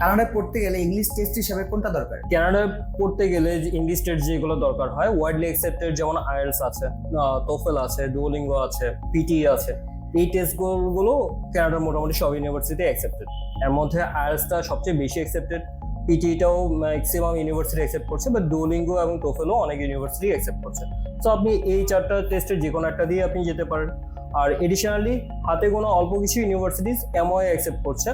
কানাডায় পড়তে গেলে ইংলিশ টেস্ট হিসাবে কোনটা দরকার? কানাডায় পড়তে গেলে ইংলিশ টেস্ট যেগুলো দরকার হয় ওয়াইডলি অ্যাকসেপ্টেড যেমন আইএলস আছে টোফেল আছে ডুওলিঙ্গো আছে পিটি আছে, এই টেস্টগুলো কানাডার মোটামুটি সব ইউনিভার্সিটি অ্যাকসেপ্টেড এর মধ্যে আইএলসটা সবচেয়ে বেশি অ্যাকসেপ্টেড পিটিটাও ম্যাক্সিমাম ইউনিভার্সিটি অ্যাকসেপ্ট করছে বাট ডুওলিঙ্গো এবং টোফেলও অনেক ইউনিভার্সিটি অ্যাকসেপ্ট করছে। তো আপনি এই চারটা টেস্টের যে কোনো একটা দিয়ে আপনি যেতে পারেন। আর এডিশনালি হাতে কোনো অল্প কিছু ইউনিভার্সিটিস এমওআই অ্যাকসেপ্ট করছে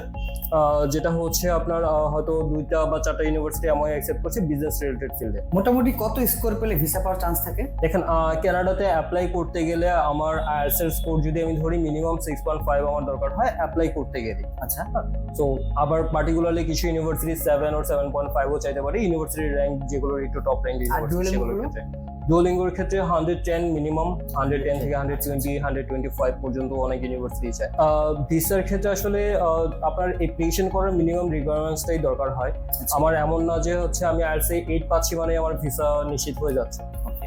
যেটা হচ্ছে আপনার হয়তো দুইটা বা চারটা ইউনিভার্সিটি এমওআই অ্যাকসেপ্ট করছে বিজনেস রিলেটেড ফিল্ডে মোটামুটি কত স্কোর পেলে ভিসা পাওয়ার চান্স থাকে? দেখেন কানাডাতে অ্যাপ্লাই করতে গেলে আমার আইএলস এর স্কোর যদি আমি ধরি মিনিমাম সিক্স পয়েন্ট ফাইভ আমার দরকার হয় অ্যাপ্লাই করতে গেলে। আচ্ছা। তো আবার পার্টিকুলারলি কিছু ইউনিভার্সিটি সেভেন ও সেভেন পয়েন্ট ফাইভও চাইতে পারে ইউনিভার্সিটি র্যাঙ্ক যেগুলো একটু টপ র্যাঙ্ক ইউনিভার্সিটি সেগুলোর ক্ষেত্রে। ডুওলিঙ্গোর ক্ষেত্রে hundred ten minimum hundred ten থেকে hundred twenty hundred twenty five পর্যন্ত অনেক ইউনিভার্সিটি চায় ভিসার ক্ষেত্রে আসলে আপনার অ্যাপ্লিকেশন করার মিনিমাম রিকোয়ারমেন্টসটাই দরকার হয়। আমার এমন না যে হচ্ছে আমি আর আইএলসে এইট পাচ্ছি মানে আমার ভিসা নিশ্চিত হয়ে যাচ্ছে।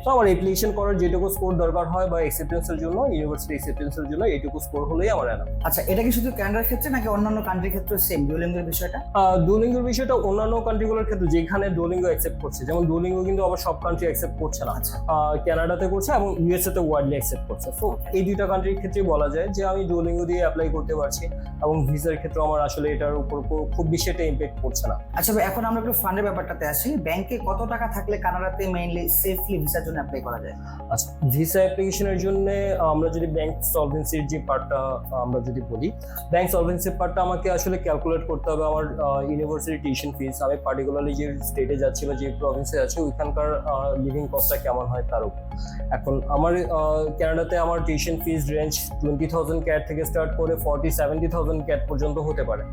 তো আমার অ্যাপ্লিকেশন করার যেটুকু স্কোর দরকার হয় বা অ্যাকসেপ্টেন্সের জন্য ইউনিভার্সিটি অ্যাকসেপ্টেন্সের জন্য এইটুকু স্কোর হলেই আমার এনাফ আচ্ছা এটা কি শুধু কানাডার ক্ষেত্রে নাকি অন্যান্য কান্ট্রির ক্ষেত্রে সেম ডুয়েলিঙ্গের বিষয়টা? ডুলিঙ্গোর বিষয়টা অন্যান্য কান্ট্রিগুলোর ক্ষেত্রে যেখানে ডুলিঙ্গো অ্যাকসেপ্ট করছে। যেমন ডুলিঙ্গো কিন্তু আবার সব কান্ট্রি অ্যাকসেপ্ট করছে না। আচ্ছা। আহ, কানাডাতে করছে এবং ইউএসএ তে ওয়ার্ডলি অ্যাকসেপ্ট করছে। তো এই দুইটা কান্ট্রির ক্ষেত্রে বলা যায় যে আমি ডুলিঙ্গো দিয়ে অ্যাপ্লাই করতে পারছি এবং ভিসার ক্ষেত্রে আমার আসলে এটার উপর খুব- বেশি একটা ইম্প্যাক্ট পড়ছে না। আচ্ছা এখন আমরা একটু ফান্ডের ব্যাপারটাতে আসি। ব্যাংকে কত টাকা থাকলে কানাডাতে মেইনলি সেফলি ভিসার জন্য অ্যাপ্লাই করা যায়। আচ্ছা ভিসা অ্যাপ্লিকেশনের জন্য আমরা যদি ব্যাংক সলভেন্সির যে পার্টটা আমরা যদি বলি ব্যাংক সলভেন্সির পার্টটা আমাকে আসলে ক্যালকুলেট করতে হবে। আমার ইউনিভার্সিটি টিউশন ফিস আমি পার্টিকুলারলি যে স্টেটে যাচ্ছি বা যে প্রভিন্সে যাচ্ছি ওইখানকার লিভিং কস্টটা কেমন হয় তার উপর। এখন আমার আহ, কানাডাতে আমার tuition fees range twenty thousand CAD থেকে স্টার্ট করে ফর্টি সেভেন্টি থাউজেন্ড ক্যাট পর্যন্ত হতে পারে।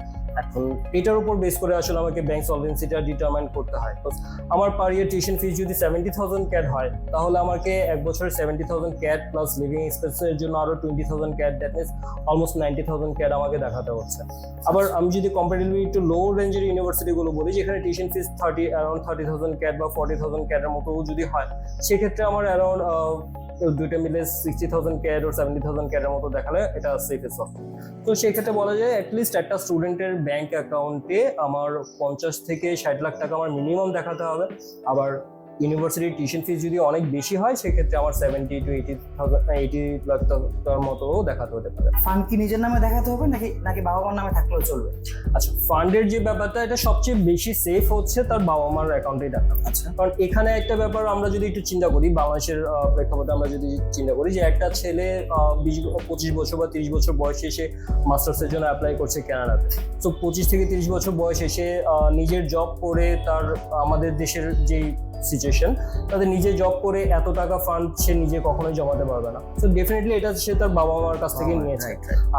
এখন এটার উপর বেস করে আসলে আমাকে ব্যাংক সলভেন্সিটা ডিটারমাইন করতে হয়। আমার পার ইয়ার টিউশন ফিস যদি সেভেন্টি থাউজেন্ড ক্যাট হয়, তাহলে আমাকে এক বছরে seventy thousand CAD plus living এক্সপেন্সের জন্য আরও twenty thousand CAD that means almost ninety thousand CAD আমাকে দেখাতে হচ্ছে। আবার আমি যদি কম্পারেটিভলি একটু লো রেঞ্জের ইউনিভার্সিটিগুলো বলি, যেখানে tuition fees thirty around thirty thousand CAD বা ফর্টি থাউজেন্ড ক্যাটের মতো যদি হয়, সেক্ষেত্রে আমার অ্যারাউন্ড দুইটা মিলে সিক্সটি থাউজেন্ড ক্যাট ও সেভেন্টি থাউজেন্ড ক্যাডের মতো দেখালে এটা সেফেস্ট অপশন তো সেই ক্ষেত্রে বলা যায় অ্যাটলিস্ট একটা স্টুডেন্টের ব্যাংক অ্যাকাউন্টে আমার পঞ্চাশ থেকে ষাট লাখ টাকা আমার মিনিমাম দেখাতে হবে। আবার ইউনিভার্সিটির টিউশন ফিস যদি অনেক বেশি হয় সেক্ষেত্রে আমার seventy to eighty thousand eighty lakh টাকার মতো দেখাতে হতে পারে। ফান্ড কি নিজের নামে দেখাতে হবে নাকি নাকি বাবা মার নামে থাকলেও চলবে? আচ্ছা ফান্ডের যে ব্যাপারটা এটা সবচেয়ে বেশি সেফ হচ্ছে তার বাবা মার অ্যাকাউন্টেই দেখা আচ্ছা। কারণ এখানে একটা ব্যাপার আমরা যদি একটু চিন্তা করি বাংলাদেশের প্রেক্ষাপটে আমরা যদি চিন্তা করি যে একটা ছেলে বিশ পঁচিশ বছর বা তিরিশ বছর বয়সে এসে মাস্টার্সের জন্য অ্যাপ্লাই করছে কানাডাতে তো পঁচিশ থেকে তিরিশ বছর বয়স এসে নিজের জব করে তার আমাদের দেশের যেই সিচুয়েশন তাদের নিজে জব করে এত টাকা ফান্ড সে নিজে কখনোই জমাতে পারবে না তো ডেফিনেটলি এটা সে তার বাবা মার কাছ থেকে নিয়েছে.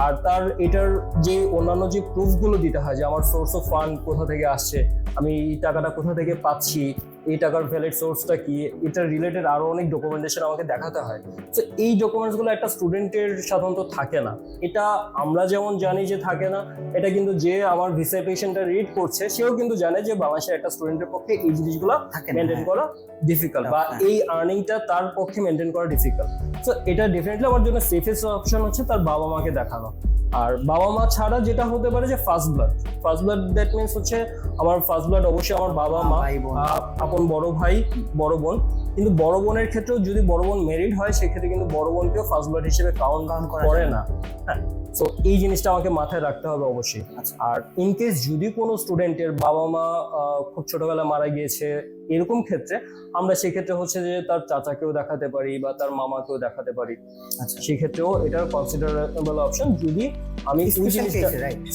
আর তার এটার যে অন্যান্য যে প্রুফগুলো দিতে হয় যে আমার সোর্স অফ ফান্ড কোথা থেকে আসছে আমি এই টাকাটা কোথা থেকে পাচ্ছি এই টাকার ভ্যালিড সোর্সটা কি? এটা রিলেটেড আরও অনেক ডকুমেন্টেশন আমাকে দেখাতে হয়। তো এই ডকুমেন্টসগুলো একটা স্টুডেন্টের সাধারণত থাকে না। এটা আমরা যেমন জানি যে থাকে না এটা কিন্তু যে আমার ভিসা অ্যাপ্লিকেশনটা রিড করছে সেও কিন্তু জানে যে বাংলাদেশের একটা স্টুডেন্টের পক্ষে এই জিনিসগুলো মেনটেন। করা ডিফিকাল্ট বা হ্যাঁ। এই আর্নিংটা তার পক্ষে মেনটেন করা ডিফিকাল্ট তো এটা ডেফিনেটলি আমার জন্য সেফেস্ট অপশন হচ্ছে তার বাবা মাকে দেখানো। আর বাবা মা ছাড়া যেটা হতে পারে যে first blood first blood that means হচ্ছে আমার ফার্স্ট ব্লাড অবশ্যই আমার বাবা মা আপন বড় ভাই বড় বোন। কিন্তু বড় বোনের ক্ষেত্রেও যদি বড় বোন মেরিড হয় সেক্ষেত্রে কিন্তু বড় বোনকেও ফার্স্ট ব্লাড হিসেবে কাউন্ট Count করা না। হ্যাঁ তো এই জিনিসটা আমাকে মাথায় রাখতে হবে অবশ্যই। আচ্ছা। আর ইন কেস যদি কোনো স্টুডেন্টের বাবা মা খুব ছোটবেলায় মারা গিয়েছে এরকম ক্ষেত্রে আমরা সেক্ষেত্রে হচ্ছে যে তার চাচাকেও দেখাতে পারি বা তার মামাকেও দেখাতে পারি। আচ্ছা। সেক্ষেত্রেও এটার কনসিডারেবল অপশন যদি আমি ওই জিনিসটা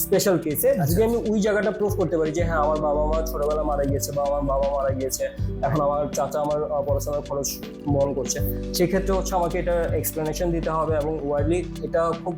স্পেশাল কেসে আচ্ছা। যদি আমি ওই জায়গাটা প্রুফ করতে পারি যে হ্যাঁ আমার বাবা মা ছোটবেলা মারা গিয়েছে বা আমার বাবা মারা গিয়েছে এখন আমার চাচা আমার আহ, পড়াশোনার খরচ বহন করছে। সেক্ষেত্রে হচ্ছে আমাকে এটা এক্সপ্লেনেশন দিতে হবে এবং ওয়াইডলি এটা খুব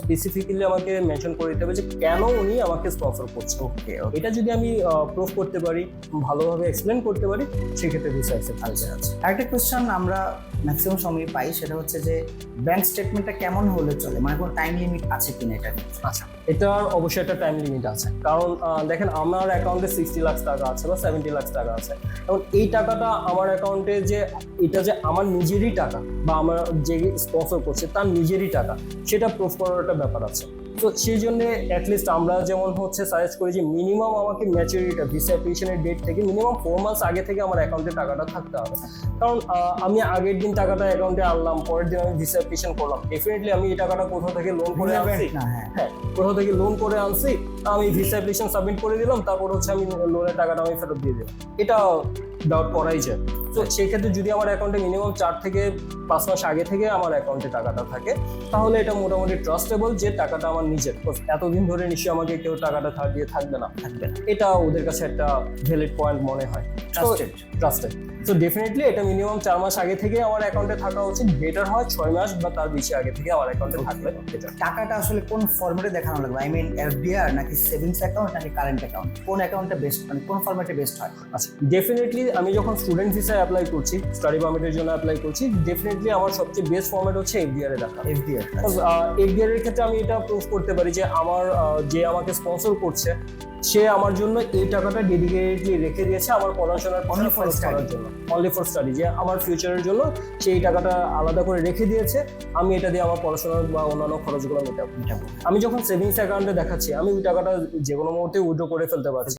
স্পেসিফিক্যালি আমাকে মেনশন করে দিতে হবে যে কেন উনি আমাকে স্পন্সর করছে ওকে এটা যদি আমি প্রুফ করতে পারি ভালোভাবে এক্সপ্লেন করতে পারি সেক্ষেত্রে ভিসা অ্যাকসেপ্ট একটা কোয়েশ্চেন আমরা ম্যাক্সিমাম সময় পাই সেটা হচ্ছে যে ব্যাংক স্টেটমেন্টটা কেমন হলে চলে? মানে কোনো টাইম লিমিট আছে কিনা এটা আচ্ছা এটার অবশ্যই একটা টাইম লিমিট আছে। কারণ দেখেন আমার অ্যাকাউন্টে সিক্সটি লাখ টাকা আছে বা সেভেন্টি লাখ টাকা আছে। এবং এই টাকাটা আমার অ্যাকাউন্টে যে, এটা যে আমার নিজেরই টাকা বা আমার যে স্পন্সর করছে, তার নিজেরই টাকা, সেটা প্রুফ করার একটা ব্যাপার আছে। তো সেই জন্য অ্যাটলিস্ট আমরা যেমন হচ্ছে সাজেস্ট করি যে মিনিমাম আমাকে ম্যাচুরিটিটা ভিসা অ্যাপ্লিকেশনের ডেট থেকে মিনিমাম ফোর মান্থস আগে থেকে আমার অ্যাকাউন্টে টাকাটা থাকতে হবে। কারণ আমি আগের দিন টাকাটা অ্যাকাউন্টে আনলাম পরের দিন আমি ভিসা অ্যাপ্লিকেশন করলাম। ডেফিনেটলি আমি এই টাকাটা কোথাও থেকে লোন করে আনছি। হ্যাঁ। হ্যাঁ কোথাও থেকে লোন করে আনছি আমি ভিসা অ্যাপ্লিকেশন সাবমিট করে দিলাম তারপর হচ্ছে আমি লোনের টাকাটা আমি ফেরত দিয়ে দিলাম। এটা ডাউট করাই যায়। তো সেক্ষেত্রে যদি আমার অ্যাকাউন্টে মিনিমাম চার থেকে পাঁচ মাস আগে থেকে আমার অ্যাকাউন্টে টাকাটা থাকে তাহলে এটা মোটামুটি ট্রাস্টেবল যে টাকাটা আমার নিজের। এতদিন ধরে নিশ্চয়ই আমাকে কেউ টাকাটা ধার দিয়ে থাকবে না। থাকবে না। এটা ওদের কাছে একটা ভ্যালিড পয়েন্ট মনে হয়। ট্রাস্টেড ট্রাস্টেড তো ডেফিনেটলি এটা মিনিমাম চার মাস আগে থেকে আমার অ্যাকাউন্টে থাকা উচিত। বেটার হয় ছয় মাস বা তার বেশি আগে থেকে আমার অ্যাকাউন্টে থাকলে। টাকাটা আসলে কোন ফরম্যাটে দেখানো লাগবে? আই মিন এফডিআর নাকি সেভিংস অ্যাকাউন্ট নাকি কারেন্ট অ্যাকাউন্ট কোন অ্যাকাউন্টে বেস্ট মানে কোন ফরম্যাটে বেস্ট হয়? আচ্ছা ডেফিনেটলি আমি যখন স্টুডেন্ট ভিসায় অ্যাপ্লাই করছি স্টাডি পারমিটের জন্য অ্যাপ্লাই করছি ডেফিনেটলি আমার সবচেয়ে বেস্ট ফর্মেট হচ্ছে এফডিআর এ রাখা এফডিআর এফডিআর এর ক্ষেত্রে আমি এটা প্রুভ করতে পারি যে আমার যে আমাকে স্পন্সর করছে সে আমার জন্য এই টাকাটা ডেডিকেটলি রেখে দিয়েছে আমার পড়াশোনার অনলি ফর স্টাডির জন্য। অনলি ফর স্টাডি যে আমার ফিউচারের জন্য সে এই টাকাটা আলাদা করে রেখে দিয়েছে আমি এটা দিয়ে আমার পড়াশোনার বা অন্যান্য খরচগুলো মেটাবো। আমি যখন সেভিংস অ্যাকাউন্টে দেখাচ্ছি আমি ওই টাকাটা যে কোনো মুহূর্তে উইড্রো করে ফেলতে পারছি।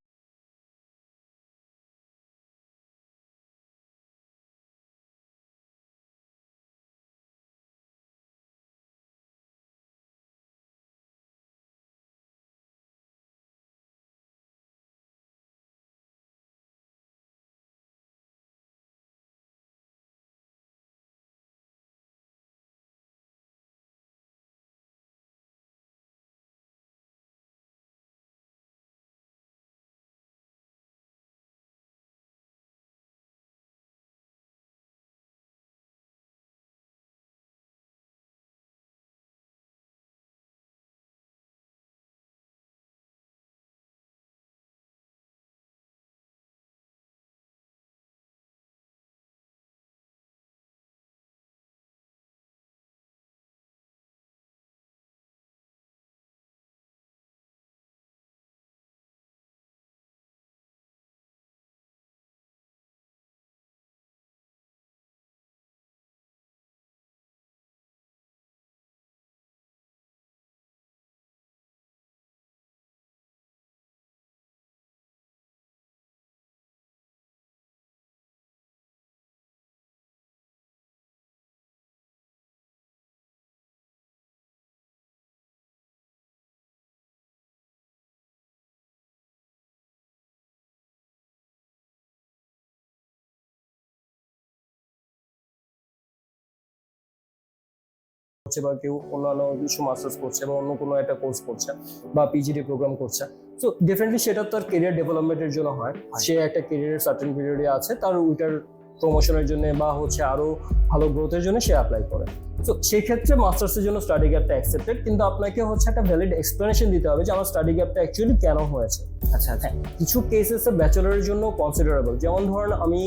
করছে বা কেউ অন্যান্য কিছু মাস্টার্স করছে বা অন্য কোনো একটা কোর্স করছে বা পিজিডি প্রোগ্রাম করছে। সো ডেফিনেটলি সেটা তার কেরিয়ার ডেভেলপমেন্টের জন্য হয়। সে একটা কেরিয়ারের সার্টেন পিরিয়ডে আছে তার ওইটার প্রমোশনের জন্য বা হচ্ছে আরও ভালো গ্রোথের জন্য সে অ্যাপ্লাই করে। তো সেই ক্ষেত্রে মাস্টার্সের জন্য স্টাডি গ্যাপটা অ্যাকসেপ্টেড কিন্তু আপনাকে হচ্ছে একটা ভ্যালিড এক্সপ্লেনেশন দিতে হবে যে আমার স্টাডি গ্যাপটা অ্যাকচুয়ালি কেন হয়েছে। আচ্ছা আচ্ছা। কিছু কেসেসে ব্যাচেলরের জন্য কনসিডারেবল যেমন ধরেন আমি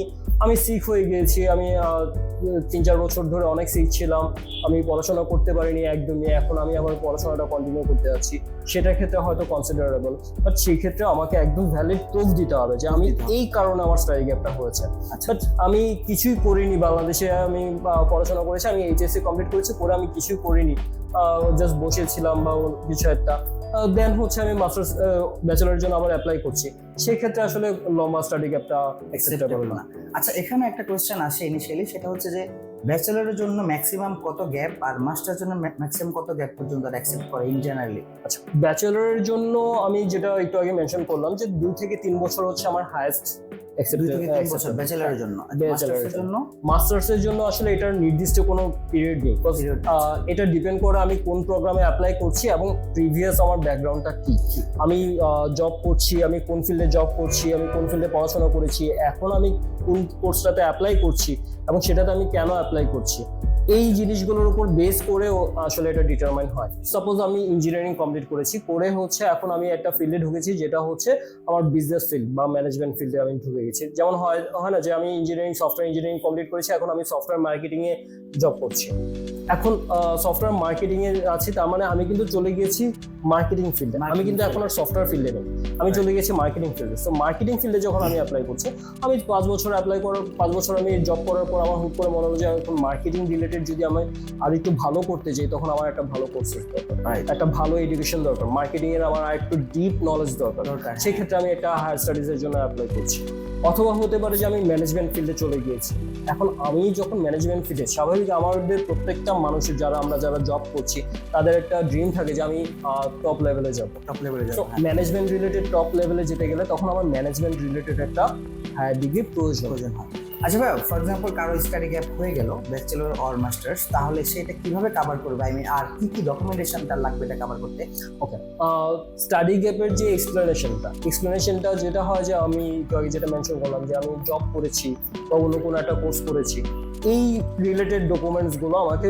আমি সিক হয়ে গিয়েছি আমি তিন চার বছর ধরে অনেক সিক ছিলাম আমি পড়াশোনা করতে পারিনি একদমই এখন আমি আমার পড়াশোনাটা কন্টিনিউ করতে যাচ্ছি। সেটার ক্ষেত্রে হয়তো কনসিডারেবল বাট সেই ক্ষেত্রে আমাকে একদম ভ্যালিড প্রুফ দিতে হবে যে আমি এই কারণে আমার স্টাডি গ্যাপটা হয়েছে। আচ্ছা বাট আমি কিছুই করিনি বাংলাদেশে আমি পড়াশোনা করেছি আমি এইচএসসি কমপ্লিট করেছি পরে আমি কিছুই করিনি। জাস্ট বসেছিলাম বা কিছু একটা। দেন হচ্ছে আমি মাস্টার্স ব্যাচেলারের জন্য আবার অ্যাপ্লাই করছি। সেক্ষেত্রে আসলে লম্বা স্টাডি গ্যাপটা অ্যাকসেপ্টেবল না। আচ্ছা এখানে একটা কোয়েশ্চেন আসে ইনিশিয়ালি সেটা হচ্ছে যে ব্যাচেলরের জন্য ম্যাক্সিমাম কত গ্যাপ আর মাস্টার জন্য ম্যাক্সিমাম কত গ্যাপ পর্যন্ত অ্যাকসেপ্ট করে ইন জেনারেলি আচ্ছা ব্যাচেলারের জন্য আমি যেটা একটু আগে মেনশন করলাম যে দুই থেকে তিন বছর হচ্ছে আমার হায়েস্ট জন্য মাস্টার্সের জন্য। মাস্টার্স এর জন্য আসলে এটার নির্দিষ্ট কোনো পিরিয়ড নেই এটা ডিপেন্ড করে আমি কোন প্রোগ্রামে অ্যাপ্লাই করছি এবং প্রিভিয়াস আমার ব্যাকগ্রাউন্ডটা কি। আমি জব করছি আমি কোন ফিল্ডে জব করছি আমি কোন ফিল্ডে পড়াশোনা করেছি এখন আমি কোন কোর্সটাতে অ্যাপ্লাই করছি এবং সেটাতে আমি কেন অ্যাপ্লাই করছি? এই জিনিসগুলোর উপর বেস করে আসলে এটা ডিটারমাইন হয়। সাপোজ আমি ইঞ্জিনিয়ারিং কমপ্লিট করেছি করে হচ্ছে এখন আমি একটা ফিল্ডে ঢুকেছি যেটা হচ্ছে আমার বিজনেস ফিল্ড বা ম্যানেজমেন্ট ফিল্ডে আমি ঢুকে গেছি। যেমন হয় হয় না যে আমি ইঞ্জিনিয়ারিং সফটওয়্যার ইঞ্জিনিয়ারিং কমপ্লিট করেছি এখন আমি সফটওয়্যার মার্কেটিং এ জব করছি। এখন সফটওয়্যার মার্কেটিং এ আছি তার মানে আমি কিন্তু চলে গিয়েছি মার্কেটিং ফিল্ডে আমি কিন্তু এখন আর সফটওয়্যার ফিল্ডে নেই। আমি চলে গেছি মার্কেটিং ফিল্ডে তো মার্কেটিং ফিল্ডে যখন আমি অ্যাপ্লাই করছি আমি পাঁচ বছর অ্যাপ্লাই করার পাঁচ বছর আমি জব করার পর আমার হুট করে মনে হলো যে এখন মার্কেটিং রিলেটেড যদি আমি আর একটু ভালো করতে চাই তখন আমার একটা ভালো কোর্স দরকার। একটা ভালো এডুকেশন দরকার। মার্কেটিং এর আমার আর একটু ডিপ নলেজ দরকার দরকার। সেক্ষেত্রে আমি একটা হায়ার স্টাডিজের জন্য অ্যাপ্লাই করছি। অথবা হতে পারে যে আমি ম্যানেজমেন্ট ফিল্ডে চলে গিয়েছি। এখন আমি যখন ম্যানেজমেন্ট ফিল্ডে স্বাভাবিক আমাদের প্রত্যেকটা মানুষের যারা আমরা যারা জব করছি তাদের একটা ড্রিম থাকে যে আমি টপ লেভেলে যাব। টপ লেভেলে যাবে ম্যানেজমেন্ট রিলেটেড টপ লেভেলে যেতে গেলে তখন আমার ম্যানেজমেন্ট রিলেটেড একটা হায়ার ডিগ্রি প্রয়োজন হয়। আচ্ছা ভাই ফর এক্সাম্পল কারও স্টাডি গ্যাপ হয়ে গেল ব্যাচেলর অর মাস্টার্স তাহলে সেটা কীভাবে কভার করবে? আই মিন আর কি কি ডকুমেন্টেশন তার লাগবে এটা কভার করতে? ওকে স্টাডি গ্যাপের যে এক্সপ্লেনেশনটা এক্সপ্লেনেশনটা যেটা হয় যে আমি আগে যেটা মেনশন করলাম যে আমি জব করেছি বা অন্য কোনো একটা কোর্স করেছি, এই রিলেটেড ডকুমেন্টসগুলো আমাকে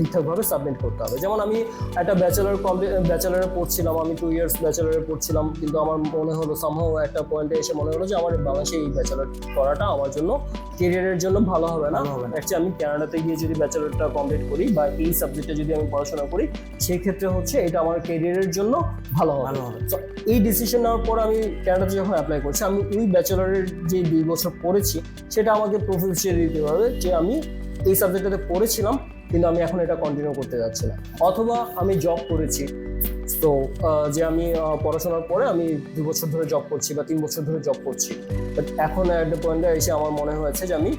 ঠিকঠাকভাবে সাবমিট করতে হবে। যেমন আমি একটা ব্যাচেলার কমপ্লিট ব্যাচেলারে পড়ছিলাম আমি টু ইয়ার্স ব্যাচেলারে পড়ছিলাম কিন্তু আমার মনে হলো সামহাও একটা পয়েন্টে এসে মনে হলো যে আমার বাংলাদেশে এই ব্যাচেলার করাটা আমার জন্য কেরিয়ারের জন্য ভালো হবে না। হবে। অ্যাকচুয়ালি আমি কানাডাতে গিয়ে যদি ব্যাচেলারটা কমপ্লিট করি বা এই সাবজেক্টে যদি আমি পড়াশোনা করি সেক্ষেত্রে হচ্ছে এটা আমার কেরিয়ারের জন্য ভালো হবে। ভালো হবে। এই ডিসিশন নেওয়ার পর আমি কানাডাতে যখন অ্যাপ্লাই করছি আমি ওই ব্যাচেলারের যে দুই বছর পড়েছি সেটা আমাকে প্রফেসিয়াল দিতে পারবে যে আমি এই সাবজেক্টটাতে পড়েছিলাম। কিন্তু আমি এখন এটা কন্টিনিউ করতে যাচ্ছি না। অথবা আমি জব করেছি তো যে আমি পড়াশোনার পরে আমি দু বছর ধরে জব করছি বা তিন বছর ধরে জব করছি। বাট এখন অ্যাট দ্য পয়েন্টে এসে আমার মনে হয়েছে যে আমি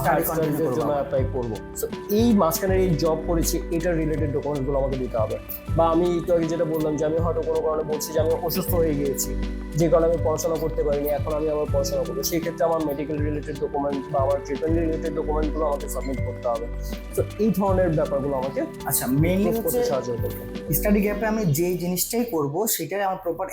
স্টাডিজের জন্য অ্যাপ্লাই করব। তো এই মাঝখানে এই জব করেছি এটার রিলেটেড ডকুমেন্টগুলো আমাকে দিতে হবে। বা আমি একটু আগে যেটা বললাম যে আমি হয়তো কোনো কারণে বলছি যে আমি অসুস্থ হয়ে গিয়েছি। যে কারণে আমি পড়াশোনা করতে পারিনি এখন আমি আবার পড়াশোনা করব। সেই ক্ষেত্রে আমার মেডিকেল রিলেটেড ডকুমেন্ট বা আমার ট্রিটমেন্ট রিলেটেড ডকুমেন্টগুলো আমাকে সাবমিট করতে হবে। তো এই ধরনের ব্যাপারগুলো আমাকে আচ্ছা মেইনলি হচ্ছে সাহায্য করবে। স্টাডি গ্যাপে আমি যে জিনিসটাই করব সেটাই আমার প্রপার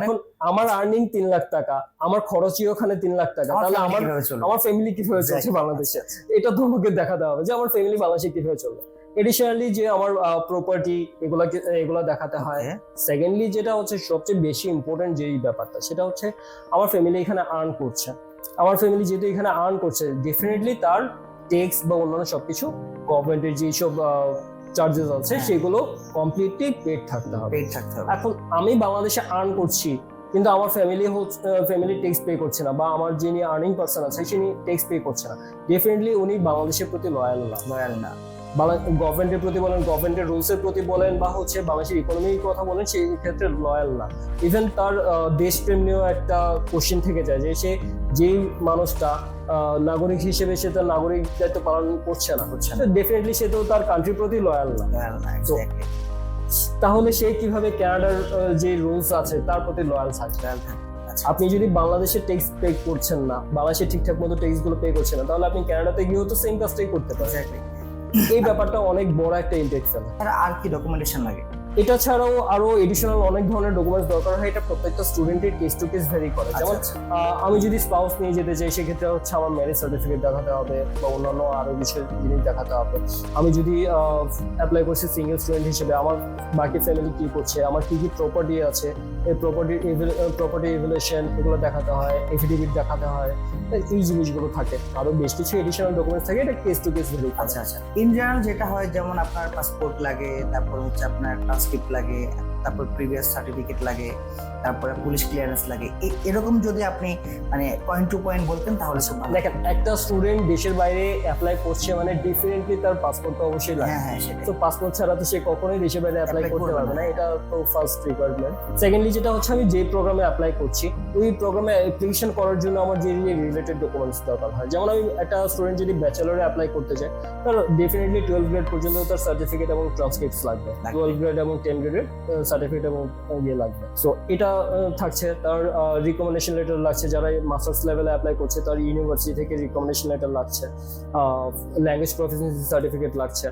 এখন আমার আর্নিং তিন লাখ টাকা আমার খরচই ওখানে তিন লাখ টাকা। তাহলে আমার আমার ফ্যামিলি কীভাবে চলছে বাংলাদেশে? এটা তো আমাকে দেখাতে হবে যে আমার ফ্যামিলি বাংলাদেশে কীভাবে চলবে। এডিশনালি যে আমার প্রপার্টি এগুলা এগুলা দেখাতে হয়. সেকেন্ডলি যেটা হচ্ছে সবচেয়ে বেশি ইম্পর্টেন্ট যেই ব্যাপারটা সেটা হচ্ছে আমার ফ্যামিলি এখানে আর্ন করছে। আমার ফ্যামিলি যেহেতু এখানে আর্ন করছে ডেফিনেটলি তার ট্যাক্স বা অন্যান্য সবকিছু গভর্নমেন্টের যেসব চার্জেস আছে হ্যাঁ। সেগুলো কমপ্লিটলি পেড থাকতে হবে। পেড থাকতে হবে। এখন আমি বাংলাদেশে আর্ন করছি কিন্তু আমার ফ্যামিলি ফ্যামিলি ট্যাক্স পে করছে না বা আমার যিনি আর্নিং পার্সন আছে তিনি ট্যাক্স পে করছে না। ডেফিনেটলি উনি বাংলাদেশের প্রতি লয়াল না। লয়াল না। গভর্নমেন্টের প্রতি বলেন গভর্নমেন্টের রুলস এর প্রতি বলেন বা হচ্ছে বাংলাদেশের ইকোনমির কথা বলেন সেই ক্ষেত্রে লয়াল না। ইভেন তার দেশপ্রেম নিয়েও একটা কোশ্চেন থেকে যায় যে সে যেই মানুষটা নাগরিক হিসেবে সে তার নাগরিক দায়িত্ব পালন করছে না না। ডেফিনেটলি সে তো তার কান্ট্রির প্রতি লয়াল না। তো- তাহলে সে কীভাবে কানাডার যে রুলস আছে তার প্রতি লয়াল থাকবে আচ্ছা। আপনি যদি বাংলাদেশে ট্যাক্স পে করছেন না বাংলাদেশে ঠিকঠাক মতো ট্যাক্সগুলো পে করছেন না তাহলে আপনি কানাডাতে গিয়েও তো সেম কাজটাই করতে পারেন। এই ব্যাপারটা অনেক বড় একটা তারা আর কি ডকুমেন্টেশন লাগে? এটা ছাড়াও আরও এডিশনাল অনেক ধরনের ডকুমেন্টস দরকার হয়। এটা প্রত্যেকটা স্টুডেন্টের কেস টু কেস ভেরি করে। যেমন আচ্ছা, আমি যদি স্পাউস নিয়ে যেতে চাই সেক্ষেত্রে হচ্ছে আমার ম্যারেজ সার্টিফিকেট দেখাতে হবে বা অন্যান্য আরও কিছু জিনিস দেখাতে হবে। আমি যদি অ্যাপ্লাই করছি সিঙ্গেল স্টুডেন্ট হিসেবে আমার বাকি ফ্যামিলি কি করছে আমার কি কি প্রপার্টি আছে এই প্রপার্টি প্রপার্টি ইভ্যালুয়েশন এগুলো দেখাতে হয় এফিডেভিট দেখাতে হয় এই জিনিসগুলো থাকে। আরও বেশ কিছু এডিশনাল ডকুমেন্টস থাকে এটা কেস টু কেস ভেরি আচ্ছা আচ্ছা। ইন জেনারেল যেটা হয় যেমন আপনার পাসপোর্ট লাগে তারপর হচ্ছে আপনার ট্রান্সক্রিপ্ট লাগে তারপর প্রিভিয়াস সার্টিফিকেট লাগে। তারপরে পুলিশ ক্লিয়ারেন্স লাগে। এরকম যদি আপনি মানে পয়েন্ট টু পয়েন্ট বলতেন তাহলে দেখেন একটা স্টুডেন্ট দেশের বাইরে অ্যাপ্লাই করছে মানে ডিফারেন্টলি তার পাসপোর্ট তো অবশ্যই লাগে। হ্যাঁ হ্যাঁ তো পাসপোর্ট ছাড়া তো সে কখনোই দেশের বাইরে অ্যাপ্লাই করতে পারবে না। এটা তো ফার্স্ট রিকোয়ারমেন্ট সেকেন্ডলি যেটা হচ্ছে আমি যে প্রোগ্রামে অ্যাপ্লাই করছি ওই প্রোগ্রামে অ্যাপ্লিকেশন করার জন্য আমার যে রিলেটেড ডকুমেন্টস দরকার হয়। যেমন আমি একটা স্টুডেন্ট যদি ব্যাচেলরে অ্যাপ্লাই করতে চাই তার ডেফিনেটলি টুয়েলভ গ্রেড পর্যন্ত তার সার্টিফিকেট এবং ট্রান্সক্রিপ্টস লাগবে। টুয়েলভ গ্রেড এবং টেন গ্রেডের সার্টিফিকেট এবং ইয়ে লাগবে। সো এটা থাকছে তার রিকমেন্ডেশন লেটার লাগছে যারা মাস্টার্স লেভেলে অ্যাপ্লাই করছে তার ইউনিভার্সিটি থেকে রিকমেন্ডেশন লেটার লাগছে ল্যাঙ্গুয়েজ প্রফিসিয়েন্সি সার্টিফিকেট লাগছে।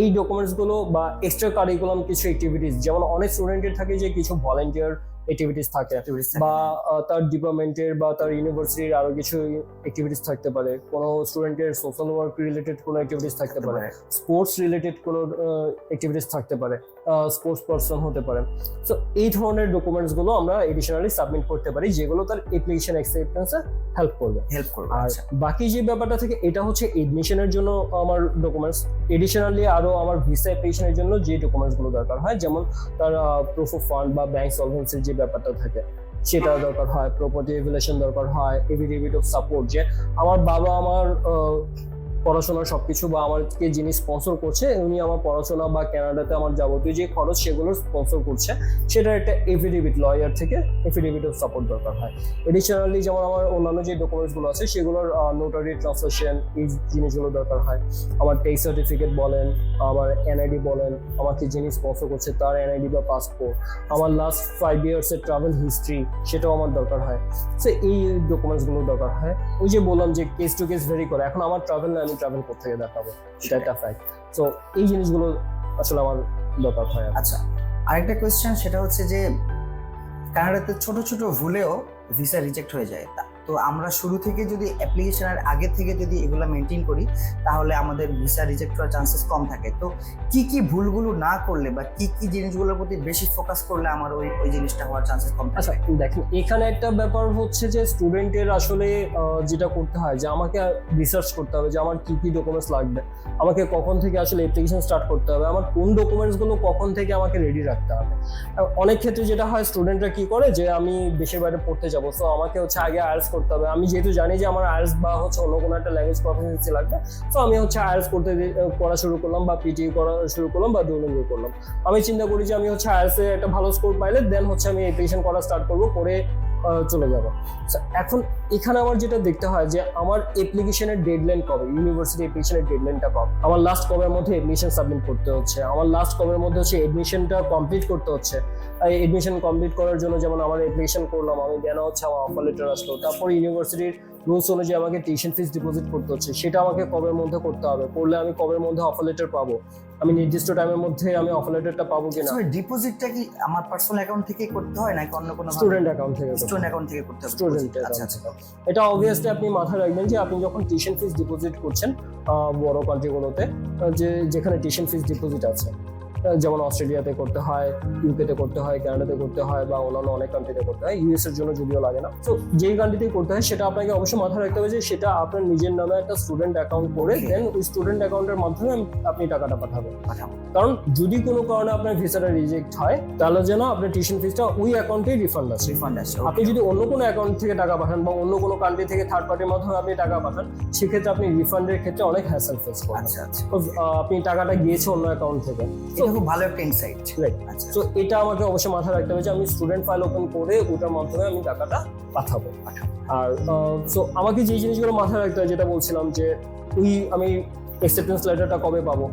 এই ডকুমেন্টসগুলো বা এক্সট্রা কারিকুলাম কিছু অ্যাক্টিভিটিস যেমন অনেক স্টুডেন্টের থাকে যে কিছু ভলেন্টিয়ার অ্যাক্টিভিটিস থাকে বা আহ, তার ডিপার্টমেন্টের বা তার ইউনিভার্সিটির আরও কিছু অ্যাক্টিভিটিস থাকতে পারে। কোনো স্টুডেন্টের সোশ্যাল ওয়ার্ক রিলেটেড কোনো অ্যাক্টিভিটিস থাকতে পারে। স্পোর্টস রিলেটেড কোনো অ্যাক্টিভিটিস থাকতে পারে। স্পোর্টস পারসন হতে পারে সো এই ধরনের ডকুমেন্টসগুলো আমরা এডিশনালি সাবমিট করতে পারি যেগুলো তার অ্যাপ্লিকেশন অ্যাকসেপ্টেন্সে হেল্প করবে। হেল্প করবে আর আচ্ছা। বাকি যে ব্যাপারটা থেকে এটা হচ্ছে এডমিশনের জন্য আমার ডকুমেন্টস এডিশনালি আরও আমার ভিসা অ্যাপ্লিকেশনের জন্য যে ডকুমেন্টসগুলো দরকার হয় যেমন তার প্রুফ অফ ফান্ড বা ব্যাংক সলভেন্সির যে ব্যাপারটা থাকে সেটা দরকার হয় প্রপার্টি এভিলেশন দরকার হয় এভিডেভিট অফ সাপোর্ট যে আমার বাবা আমার পড়াশোনা সবকিছু বা আমাকে যিনি স্পন্সর করছে, উনি আমার পড়াশোনা বা কানাডাতে আমার যাবতীয় যে খরচ সেগুলো স্পন্সর করছে, সেটার একটা এফিডেভিট লয়ার থেকে এফিডেভিট অফ সাপোর্ট দরকার হয়। এডিশনালি যেমন আমার অন্যান্য যে ডকুমেন্টসগুলো আছে, সেগুলোর নোটারি ট্রান্সলেশন এই জিনিসগুলো দরকার হয়। আমার টেক্স সার্টিফিকেট বলেন, আমার এনআইডি বলেন, আমাকে যিনি স্পন্সর করছে তার এনআইডি বা পাসপোর্ট আমার লাস্ট ফাইভ ইয়ার্সের ট্রাভেল হিস্ট্রি সেটাও আমার দরকার হয়। সো এই ডকুমেন্টসগুলো দরকার হয়। ওই যে বললাম যে কেস টু কেস ভেরি করে, এখন আমার ট্রাভেল আমি ট্রাভেল করতে গিয়ে দেখাবো। এটা একটা ফ্যাক্ট তো এই জিনিসগুলো আসলে আমার দরকার হয় আচ্ছা আরেকটা কোয়েশ্চেন সেটা হচ্ছে যে কানাডাতে ছোট ছোট ভুলেও ভিসা রিজেক্ট হয়ে যায়। তা- আমরা শুরু থেকে যদি অ্যাপ্লিকেশনের আগে থেকে যদি এগুলো মেনটেন করি, তাহলে আমাদের ভিসা রিজেক্ট হওয়ার চান্সেস কম থাকে। তো কি কি ভুলগুলো না করলে বা কি কি জিনিসগুলোর প্রতি বেশি ফোকাস করলে আমার ওই ওই জিনিসটা হওয়ার চান্সেস কম আচ্ছা দেখেন, এখানে একটা ব্যাপার হচ্ছে যে স্টুডেন্টের আসলে যেটা করতে হয় যে আমাকে রিসার্চ করতে হবে যে আমার কি কি ডকুমেন্টস লাগবে। আমাকে কখন থেকে আসলে অ্যাপ্লিকেশন স্টার্ট করতে হবে, আমার কোন ডকুমেন্টসগুলো কখন থেকে আমাকে রেডি রাখতে হবে। অনেক ক্ষেত্রে যেটা হয় স্টুডেন্টরা কি করে যে আমি দেশের বাইরে পড়তে যাব তো আমাকে হচ্ছে আগে আয়ার্স করতে হবে। আমি যেহেতু জানি যে আমার আয়ার্স বা হচ্ছে অন্য কোনো একটা ল্যাঙ্গুয়েজ প্রফেসেন্সি লাগবে, তো আমি হচ্ছে আয়ার্স করতে পড়া শুরু করলাম বা পিটি করা শুরু করলাম বা দুর্নীতি করলাম। আমি চিন্তা করি যে আমি হচ্ছে আয়ার্সে একটা ভালো স্কোর পাইলে দেন হচ্ছে আমি এপ্লিকেশন করা স্টার্ট করব। করে চলে যাব। এখন এখানে আমার যেটা দেখতে হয় যে আমার অ্যাপ্লিকেশনের ডেডলাইন কবে? ইউনিভার্সিটি অ্যাপ্লিকেশনের ডেডলাইনটা কবে? আমার লাস্ট কবের মধ্যে এডমিশন সাবমিট করতে হচ্ছে? আমার লাস্ট কবের মধ্যে হচ্ছে এডমিশনটা কমপ্লিট করতে হচ্ছে? এডমিশন কমপ্লিট করার জন্য যেমন আমার অ্যাপ্লিকেশন করলাম, আমি দেন হচ্ছে আমার অফার লেটার আসলো। তারপর ইউনিভার্সিটির রুলস অনুযায়ী আমাকে টিউশন ফিস ডিপোজিট করতে হচ্ছে সেটা আমাকে কবের মধ্যে করতে হবে? করলে আমি কবের মধ্যে অফার লেটার পাবো? আমি নির্দিষ্ট টাইমের মধ্যে আমি অফার লেটারটা পাবো কিনা? ডিপোজিটটা কি আমার পার্সোনাল অ্যাকাউন্ট থেকে করতে হয় নাকি অন্য কোনো স্টুডেন্ট অ্যাকাউন্ট থেকে। স্টুডেন্ট অ্যাকাউন্ট থেকে করতে হবে। স্টুডেন্ট আচ্ছা আচ্ছা। এটা অবভিয়াসলি আপনি মাথায় রাখবেন যে আপনি যখন টিউশন ফিস ডিপোজিট করছেন বড় কান্ট্রিগুলোতে যে যেখানে টিউশন ফিস ডিপোজিট আছে যেমন অস্ট্রেলিয়াতে করতে হয় ইউকেতে করতে হয় কানাডাতে করতে হয় বা অন্যান্য অনেক কান্ট্রিতে করতে হয় ইউএস এর জন্য যদিও লাগে না। তো যেই কান্ট্রিতেই করতে হয় সেটা আপনাকে অবশ্যই মাথায় রাখতে হবে যে সেটা আপনার নিজের নামে একটা স্টুডেন্ট অ্যাকাউন্ট করে দেন ওই স্টুডেন্ট অ্যাকাউন্টের মাধ্যমে আপনি টাকাটা পাঠাবেন। কারণ যদি কোনো কারণে আপনার ভিসাটা রিজেক্ট হয় তাহলে যেন আপনার টিউশন ফিসটা ওই অ্যাকাউন্টেই রিফান্ড আসে। রিফান্ড আসে আপনি যদি অন্য কোনো অ্যাকাউন্ট থেকে টাকা পাঠান বা অন্য কোনো কান্ট্রি থেকে থার্ড পার্টির মাধ্যমে আপনি টাকা পাঠান সেক্ষেত্রে আপনি রিফান্ডের ক্ষেত্রে অনেক হ্যাসেল ফেস আহ, আপনি টাকাটা গিয়েছে অন্য অ্যাকাউন্ট থেকে। খুব ভালো একটা ইনসাইট. আচ্ছা। তো এটা আমাকে অবশ্যই মাথায় রাখতে হবে যে আমি স্টুডেন্ট ফাইল ওপেন করে ওটার মাধ্যমে আমি টাকাটা পাঠাবো। পাঠাবো। আর সো আমাকে যে জিনিসগুলো মাথায় রাখতে হয় যেটা বলছিলাম যে ওই আমি অ্যাকসেপ্টেন্স লেটারটা কবে পাবো?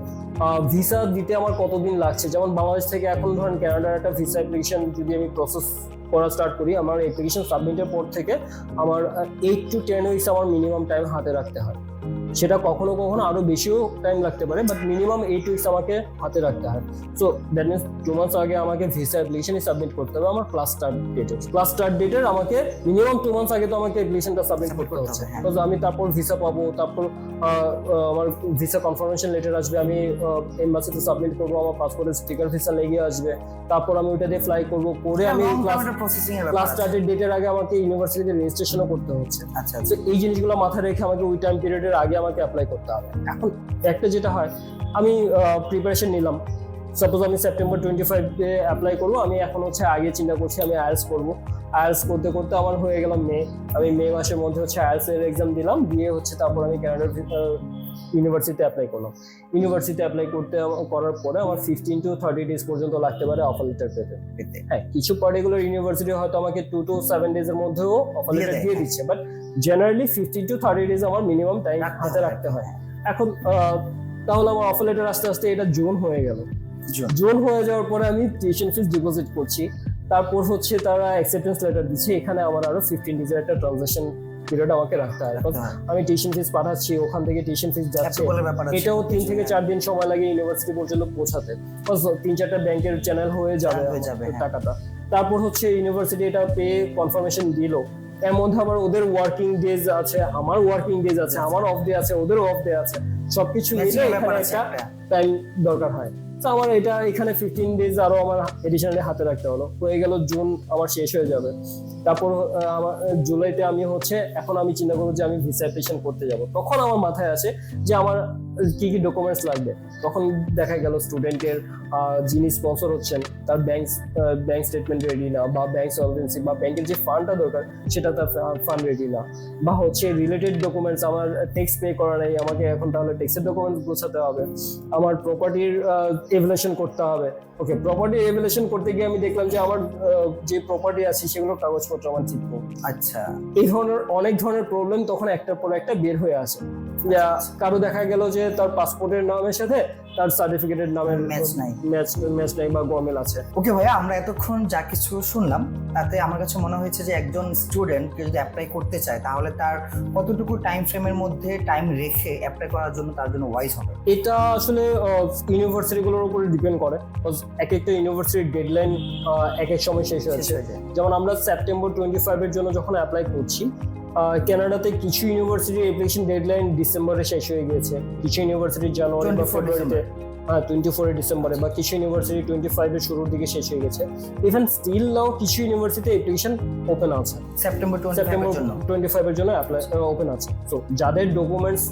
ভিসা দিতে আমার কতদিন লাগছে? যেমন বাংলাদেশ থেকে এখন ধরেন ক্যানাডার একটা ভিসা অ্যাপ্লিকেশন যদি আমি প্রসেস করা স্টার্ট করি আমার অ্যাপ্লিকেশন সাবমিটের পর থেকে আমার এইট টু টেন উইকস আমার মিনিমাম টাইম হাতে রাখতে হয়। সেটা কখনো কখনো আরও বেশিও টাইম লাগতে পারে বাট মিনিমাম এইট উইকস আমাকে হাতে রাখতে হয়। So that means two months আগে আমাকে ভিসা অ্যাপ্লিকেশনই সাবমিট করতে হবে আমার ক্লাস স্টার্ট ডেটের ক্লাস স্টার্ট ডেটের আমাকে মিনিমাম টু মান্থস আগে তো আমাকে অ্যাপ্লিকেশনটা সাবমিট করতে হচ্ছে। হবে, হ্যাঁ। আমি তারপর ভিসা পাবো তারপর আমার ভিসা কনফার্মেশন লেটার আসবে আমি এম্বাসিতে সাবমিট করব আমার পাসপোর্টের স্টিকার ভিসা লেগে আসবে। তারপর আমি ওইটা দিয়ে ফ্লাই করব করে আমি ক্লাস। স্টার্টের ডেটের আগে আমাকে ইউনিভার্সিটিতে রেজিস্ট্রেশনও করতে হচ্ছে। আচ্ছা তো এই জিনিসগুলো মাথায় রেখে আমাকে ওই টাইম পিরিয়ডের আগে আমাকে অ্যাপ্লাই করতে হবে। এখন একটা যেটা হয় আমি প্রিপারেশন নিলাম। সাপোজ আমি সেপ্টেম্বর টোয়েন্টি ফাইভে অ্যাপ্লাই করব আমি এখন হচ্ছে আগে চিন্তা করছি আমি আয়ার্স করব। আয়ার্স করতে করতে আমার হয়ে গেলাম মে। আমি মে মাসের মধ্যে হচ্ছে আয়ার্স এর এক্সাম দিলাম দিয়ে হচ্ছে তারপর আমি ক্যানাডার ইউনিভার্সিটিতে অ্যাপ্লাই করলাম। ইউনিভার্সিটিতে অ্যাপ্লাই করতে করার পরে আমার ফিফটিন টু থার্টি ডেজ পর্যন্ত লাগতে পারে অফার লেটার পেতে। হ্যাঁ কিছু পার্টিকুলার ইউনিভার্সিটি হয়তো আমাকে টু টু সেভেন ডেজ এর মধ্যেও অফার লেটার দিয়ে। দিচ্ছে but generally fifteen to thirty days আমার মিনিমাম টাইম রাখতে হাতে হয়। রাখতে হয়। এখন তাহলে আমার অফার লেটার আস্তে আস্তে এটা জুন হয়ে গেল। জুন। হয়ে যাওয়ার পরে আমি টিউশন ফিস ডিপোজিট করছি। তারপর হচ্ছে তারা অ্যাকসেপ্টেন্স লেটার দিচ্ছে। এখানে আমার আরও ফিফটিন ডেজের একটা ট্রানজাকশন পিরিয়ড আমাকে রাখতে হয়। আমি টিউশন ফিস পাঠাচ্ছি ওখান থেকে টিউশন ফিস যাচ্ছে। এটাও তিন থেকে চার দিন সময় লাগে ইউনিভার্সিটি পর্যন্ত পৌঁছাতে। তিন চারটা ব্যাংকের চ্যানেল হয়ে যাবে হয়ে হ্যাঁ। টাকাটা। তারপর হচ্ছে ইউনিভার্সিটি এটা পেয়ে কনফার্মেশন দিল। এর মধ্যে আবার ওদের ওয়ার্কিং ডেজ আছে আমার ওয়ার্কিং ডেজ আছে আমার অফ ডে আছে ওদের অফ ডে আছে। সবকিছু। টাইম দরকার হয়। তো আমার এটা এখানে ফিফটিন ডেজ আরও আমার এডিশনালি হাতে রাখতে হলো। হয়ে গেল জুন আমার শেষ হয়ে যাবে। তারপর আমার জুলাইতে আমি হচ্ছে এখন আমি চিন্তা করব যে আমি ভিসা অ্যাপ্লিকেশন করতে যাব। তখন আমার মাথায় আসে যে আমার কি কি ডকুমেন্টস লাগবে। তখন দেখা গেল স্টুডেন্টের যিনি স্পন্সর হচ্ছেন তার ব্যাংক ব্যাংক স্টেটমেন্ট রেডি না বা ব্যাংক সলভেন্সি বা ব্যাংকের যে ফান্ডটা দরকার সেটা তার ফান্ড রেডি না। বা হচ্ছে রিলেটেড ডকুমেন্টস আমার ট্যাক্স পে করা নেই আমাকে এখন তাহলে ট্যাক্সের ডকুমেন্টস গোছাতে হবে। আমার প্রপার্টির এভুলেশন করতে হবে। ওকে প্রপার্টি এভুলেশন করতে গিয়ে আমি দেখলাম যে আমার যে প্রপার্টি আছে সেগুলোর কাগজপত্র আমার ঠিক নেই। আচ্ছা। এই ধরনের অনেক ধরনের প্রবলেম তখন একটার পর একটা বের হয়ে আসে। কারও দেখা গেল যে তার পাসপোর্টের নামের সাথে তার সার্টিফিকেটের নামের Match নাই। ম্যাচ ম্যাচ নাই বা গমেল আছে। ওকে ভাইয়া আমরা এতক্ষণ যা কিছু শুনলাম তাতে আমার কাছে মনে হয়েছে যে একজন স্টুডেন্ট কেউ যদি অ্যাপ্লাই করতে চায় তাহলে তার কতটুকু টাইম ফ্রেমের মধ্যে টাইম রেখে অ্যাপ্লাই করার জন্য তার জন্য ওয়াইজ হবে? এটা আসলে ইউনিভার্সিটিগুলোর উপরে ডিপেন্ড করে। এক একটা ইউনিভার্সিটির ডেডলাইন এক এক সময় শেষ হয়েছে। হয়ে যেমন আমরা সেপ্টেম্বর টোয়েন্টি ফাইভের জন্য যখন অ্যাপ্লাই করছি কানাডাতে কিছু ইউনিভার্সিটি অ্যাপ্লিকেশন ডেডলাইন ডিসেম্বরে শেষ হয়ে গেছে কিছু ইউনিভার্সিটি জানুয়ারি বা 24 ফেব্রুয়ারিতে হ্যাঁ টোয়েন্টি ফোর ডিসেম্বরে বা কিছু ইউনিভার্সিটি টোয়েন্টি ফাইভের শুরুর দিকে শেষ হয়ে গেছে। ইভেন স্টিল নাও কিছু ইউনিভার্সিটি অ্যাপ্লিকেশন ওপেন আছে। সেপ্টেম্বর সেপ্টেম্বর টোয়েন্টি ফাইভের জন্য। অ্যাপ্লাই ওপেন আছে। তো যাদের ডকুমেন্টস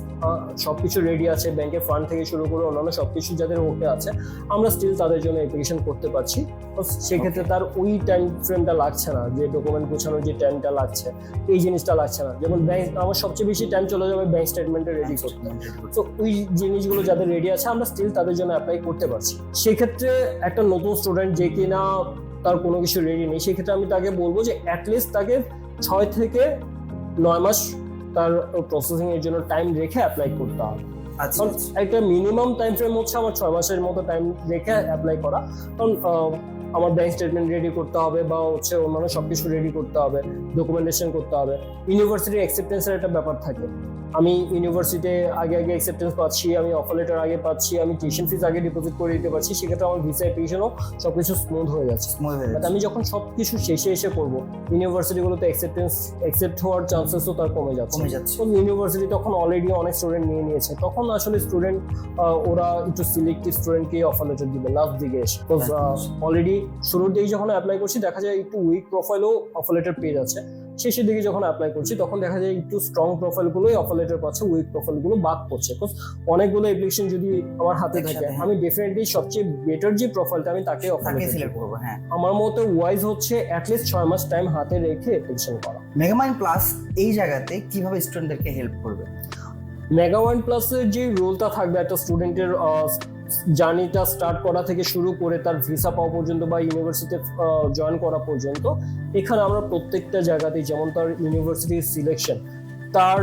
সবকিছু রেডি আছে ব্যাংকের ফান্ড থেকে শুরু করে অন্যান্য সবকিছু যাদের ওকে আছে আমরা স্টিল তাদের জন্য অ্যাপ্লিকেশন করতে পারছি। তো সেক্ষেত্রে তার ওই টাইম ফ্রেমটা লাগছে না যে ডকুমেন্ট গোছানোর যে টাইমটা লাগছে এই জিনিসটা লাগছে না। যেমন ব্যাংক আমার সবচেয়ে বেশি টাইম চলে যাবে ব্যাংক স্টেটমেন্টে রেডি করতে। তো ওই জিনিসগুলো যাদের রেডি আছে আমরা স্টিল তাদের জন্য অ্যাপ্লাই করতে পারছি। সেক্ষেত্রে একটা নতুন স্টুডেন্ট যে কিনা তার কোনো কিছু রেডি নেই সেক্ষেত্রে আমি তাকে বলব যে অ্যাটলিস্ট তাকে ছয় থেকে নয় মাস তার প্রসেসিং এর জন্য টাইম রেখে অ্যাপ্লাই করতে হবে। আচ্ছা কারণ একটা মিনিমাম টাইম ফ্রেম হচ্ছে আমার ছয় মাসের মতো টাইম রেখে অ্যাপ্লাই করা। কারণ আমার ব্যাংক স্টেটমেন্ট রেডি করতে হবে বা হচ্ছে অন্যান্য সব কিছু রেডি করতে হবে ডকুমেন্টেশন করতে হবে। ইউনিভার্সিটির অ্যাকসেপ্টেন্সের একটা ব্যাপার থাকে। আমি ইউনিভার্সিটিতে আগে আগে অ্যাকসেপ্টেন্স পাচ্ছি আমি অফার লেটার আগে পাচ্ছি আমি টিউশন ফিস আগে ডিপোজিট করে দিতে পারছি সেক্ষেত্রে আমার ভিসা অ্যাপ্লিকেশনও সবকিছু স্মুথ হয়ে যাচ্ছে। স্মুথ হয়ে যাচ্ছে। আমি যখন সব কিছু শেষে এসে করব ইউনিভার্সিটিগুলোতে অ্যাকসেপ্টেন্স অ্যাকসেপ্ট হওয়ার চান্সেসও তার কমে যাচ্ছে। কমে যাচ্ছে। তো ইউনিভার্সিটি তখন অলরেডি অনেক স্টুডেন্ট নিয়ে নিয়েছে। তখন আসলে স্টুডেন্ট ওরা একটু সিলেক্টিভ স্টুডেন্টকে অফার লেটার দিবে লাস্ট দিকে এসে। অলরেডি শুরুর দিকে যখন অ্যাপ্লাই করছি দেখা যায় একটু উইক প্রোফাইলও অফার লেটার পেয়ে যাচ্ছে। শেষের দিকে যখন অ্যাপ্লাই করছি তখন দেখা যায় একটু স্ট্রং প্রোফাইলগুলোই অফার লেটার পাচ্ছে উইক প্রোফাইলগুলো বাদ পড়ছে। অনেকগুলো অ্যাপ্লিকেশন যদি আমার হাতে থাকে হ্যাঁ। আমি ডেফিনেটলি সবচেয়ে বেটার যে প্রোফাইলটা আমি তাকে অফার সিলেক্ট করব হ্যাঁ। আমার মতে ওয়াইজ হচ্ছে অ্যাটলিস্ট ছয় মাস টাইম হাতে রেখে অ্যাপ্লিকেশন করা। মেগামাইন্ড প্লাস এই জায়গাতে কীভাবে স্টুডেন্টদেরকে হেল্প করবে? মেগা ওয়ান প্লাসের যে রোলটা থাকবে একটা স্টুডেন্টের জার্নিটা স্টার্ট করা থেকে শুরু করে তার ভিসা পাওয়া পর্যন্ত বা ইউনিভার্সিটিতে জয়েন করা পর্যন্ত, এখানে আমরা প্রত্যেকটা জায়গাতেই, যেমন তার ইউনিভার্সিটির সিলেকশন তার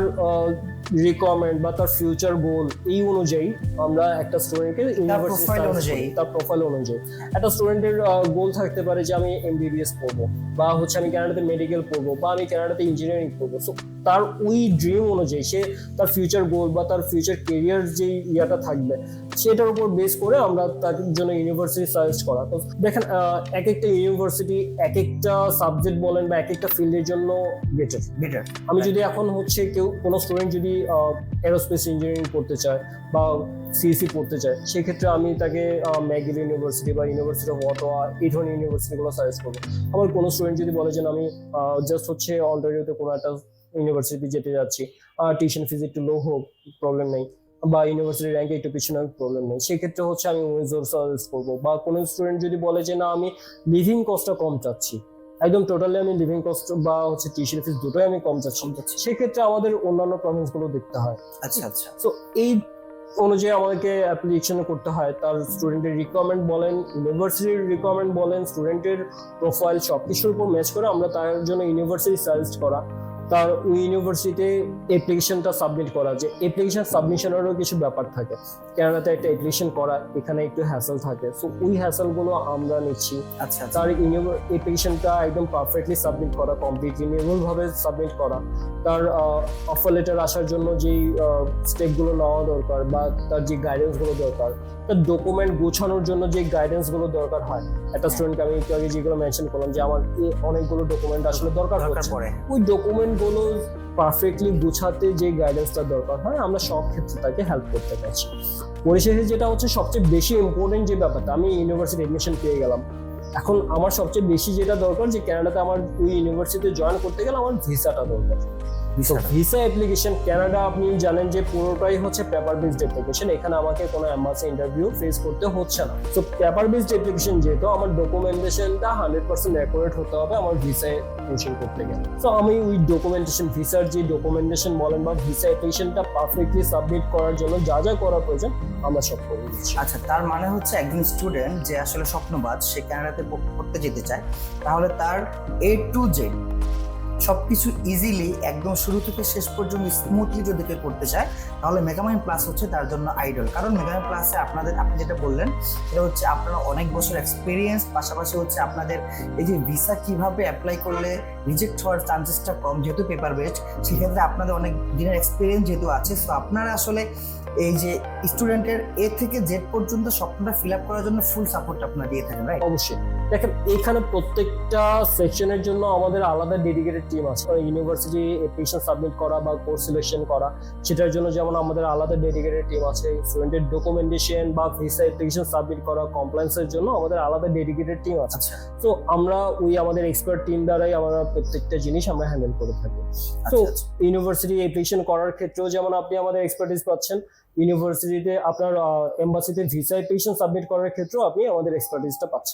রিকোয়ারমেন্ট বা তার ফিউচার গোল এই অনুযায়ী আমরা একটা স্টুডেন্টকে ইউনিভার্সিটি অনুযায়ী। তার প্রোফাইল অনুযায়ী। একটা স্টুডেন্টের গোল থাকতে পারে যে আমি এমবিবিএস পড়ব বা হচ্ছে আমি কানাডাতে মেডিকেল পড়ব বা আমি কানাডাতে ইঞ্জিনিয়ারিং পড়ব। সো তার ওই ড্রিম অনুযায়ী সে তার ফিউচার গোল বা তার ফিউচার কেরিয়ার যে ইয়াটা থাকবে সেটার উপর বেস করে আমরা তার জন্য ইউনিভার্সিটি সাজেস্ট করা। তো দেখেন এক একটা ইউনিভার্সিটি এক একটা সাবজেক্ট বলেন বা এক একটা ফিল্ডের জন্য বেটার বেটার আমি যদি এখন হচ্ছে কেউ কোনো স্টুডেন্ট যদি এরোস্পেস ইঞ্জিনিয়ারিং পড়তে চায় বা সিএসি পড়তে চায়, সেক্ষেত্রে আমি তাকে ম্যাগিল ইউনিভার্সিটি বা ইউনিভার্সিটি অফ অটোয়া এই ধরনের ইউনিভার্সিটিগুলো সাজেস্ট করব। আবার কোনো স্টুডেন্ট যদি বলে যে আমি জাস্ট হচ্ছে অন্টারিওতে কোনো একটা ইউনিভার্সিটি যেতে যাচ্ছি টিউশন ফিজ একটু লো হোক প্রবলেম নেই, বা ইউনিভার্সিটি র্যাঙ্কে একটু পিছনে প্রবলেম নেই, সেক্ষেত্রে হচ্ছে আমি উইজোর সাজেস্ট করব। বা কোনো স্টুডেন্ট যদি বলে যে না, আমি লিভিং কস্টটা কম চাচ্ছি একদম টোটালি আমি লিভিং কস্ট বা হচ্ছে টিউশন ফিস দুটোই আমি কম চাচ্ছি সেক্ষেত্রে আমাদের অন্যান্য প্রবলেমসগুলো দেখতে হয়। আচ্ছা আচ্ছা। তো এই অনুযায়ী আমাদেরকে অ্যাপ্লিকেশন করতে হয়। তার স্টুডেন্টের রিকোয়ারমেন্ট বলেন ইউনিভার্সিটির রিকোয়ারমেন্ট বলেন স্টুডেন্টের প্রোফাইল সব কিছুর উপর ম্যাচ করে আমরা তার জন্য ইউনিভার্সিটি সাজেস্ট করা। তার ওই ইউনিভার্সিটিতে অ্যাপ্লিকেশনটা সাবমিট করা যে অ্যাপ্লিকেশন সাবমিশনেরও কিছু ব্যাপার থাকে। কেননাতে একটা অ্যাপ্লিকেশন করা এখানে একটু হ্যাসেল থাকে। সো ওই হ্যাসেলগুলো আমরা নিচ্ছি। আচ্ছা আচ্ছা। তার অ্যাপ্লিকেশনটা একদম পারফেক্টলি সাবমিট করা কমপ্লিটলি সাবমিট করা। তার অফার লেটার আসার জন্য যেই স্টেপগুলো নেওয়া দরকার বা তার যে গাইডেন্সগুলো দরকার তার ডকুমেন্ট গোছানোর জন্য যে গাইডেন্সগুলো দরকার হয়। একটা স্টুডেন্টকে আমি একটু আগে যেগুলো মেনশন করলাম যে আমার অনেকগুলো ডকুমেন্ট আসলে দরকার হচ্ছে। ওই ডকুমেন্টগুলো পারফেক্টলি গুছাতে যে গাইডেন্সটা দরকার হয়, আমরা সব ক্ষেত্রে তাকে হেল্প করতে পারছি। পরিশেষে যেটা হচ্ছে, সবচেয়ে বেশি ইম্পর্টেন্ট যে ব্যাপারটা, আমি ইউনিভার্সিটি এডমিশন পেয়ে গেলাম। এখন আমার সবচেয়ে বেশি যেটা দরকার যে ক্যানাডাতে আমার ওই ইউনিভার্সিটিতে জয়েন করতে গেলে আমার ভিসাটা দরকার। তো ভিসা অ্যাপ্লিকেশন কানাডা আপনি জানেন যে পুরোটাই হচ্ছে পেপার বেসড অ্যাপ্লিকেশন এখানে আমাকে কোনো এম্বাসি ইন্টারভিউ ফেস করতে হচ্ছে না। তো পেপার বেসড অ্যাপ্লিকেশন যেহেতু আমার ডকুমেন্টেশনটা হান্ড্রেড পার্সেন্ট অ্যাকুরেট হতে হবে আমার ভিসা অ্যাপ্লিকেশন করতে গেলে। তো আমি ওই ডকুমেন্টেশন ভিসার যে ডকুমেন্টেশন বলেন বা ভিসা অ্যাপ্লিকেশনটা পারফেক্টলি সাবমিট করার জন্য যা যা করা প্রয়োজন আমরা সব করে দিচ্ছি। আচ্ছা তার মানে হচ্ছে একজন স্টুডেন্ট যে আসলে স্বপ্নবাজ সে কানাডাতে পড়তে যেতে চায় তাহলে তার এ টু জেড সবকিছু ইজিলি একদম শুরু থেকে শেষ পর্যন্ত স্মুথলি যদি কেউ করতে চায়, তাহলে মেগামাইন প্লাস হচ্ছে তার জন্য আইডল কারণ মেগামাইন প্লাসে আপনাদের, আপনি যেটা বললেন এটা হচ্ছে আপনারা অনেক বছর এক্সপিরিয়েন্স পাশাপাশি হচ্ছে আপনাদের এই যে ভিসা কীভাবে অ্যাপ্লাই করলে রিজেক্ট হওয়ার চান্সেসটা কম, যেহেতু পেপার বেস্ট সেক্ষেত্রে আপনাদের অনেক দিনের এক্সপিরিয়েন্স যেহেতু আছে সো আপনারা আসলে এই যে স্টুডেন্টের এ থেকে জেড পর্যন্ত স্বপ্নটা ফিল আপ করার জন্য ফুল সাপোর্ট আপনারা দিয়ে থাকেন রাইট অবশ্যই। দেখেন এখানে প্রত্যেকটা সেকশনের জন্য আমাদের আলাদা ডেডিকেটেড টিম আছে। ইউনিভার্সিটি অ্যাপ্লিকেশন সাবমিট করা বা কোর্স সিলেকশন করা সেটার জন্য যেমন আমাদের আলাদা ডেডিকেটেড টিম আছে। স্টুডেন্টের ডকুমেন্টেশন বা ভিসা অ্যাপ্লিকেশন সাবমিট করা কমপ্লেন্সের জন্য আমাদের আলাদা ডেডিকেটেড টিম আছে। আচ্ছা। তো আমরা ওই আমাদের এক্সপার্ট টিম দ্বারাই আমরা প্রত্যেকটা জিনিস আমরা হ্যান্ডেল করে থাকি। তো আচ্ছা। আচ্ছা। ইউনিভার্সিটি অ্যাপ্লিকেশন করার ক্ষেত্রেও যেমন আপনি আমাদের এক্সপার্টিস পাচ্ছেন ইউনিভার্সিটিতে আপনার এম্বাসিতে ভিসা অ্যাপ্লিকেশন সাবমিট করার ক্ষেত্রেও আপনি আমাদের এক্সপার্টিসটা পাচ্ছেন।